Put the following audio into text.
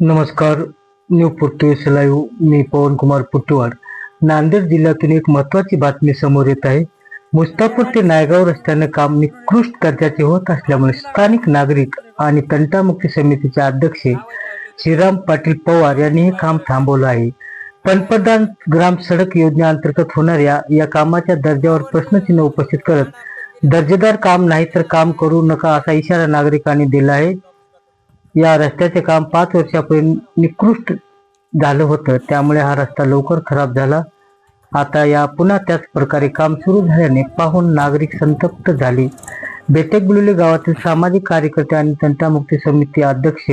नमस्कार new Portuguese live मी पवन कुमार पुट्टवाड नांदेड जिल्ह्यातून एक महत्वाची बातमी समोर येत आहे. मुस्तापूर ते नायगाव रस्त्याने काम निकृष्ट दर्जाचे होत असल्यामुळे स्थानिक नागरिक आणि तंटामुक्ती समितीचे अध्यक्ष श्रीराम पाटील पवार यांनी हे काम थांबवलं आहे. पंतप्रधान ग्राम सडक योजनेअंतर्गत होणाऱ्या या कामाच्या दर्जावर प्रश्नचिन्ह उपस्थित करत दर्जेदार काम नाही तर काम करू नका असा इशारा नागरिकांनी दिला आहे. या रस्त्याचे काम पाच वर्षापूर्वी निकृष्ट झालं होतं. त्यामुळे हा रस्ता लवकर खराब झाला. आता या पुन्हा त्याच प्रकारे काम सुरू झाल्याने पाहून नागरिक संतप्त झाले. बेटेकबुलुले गावातील सामाजिक कार्यकर्ते आणि तंटामुक्ती समिती अध्यक्ष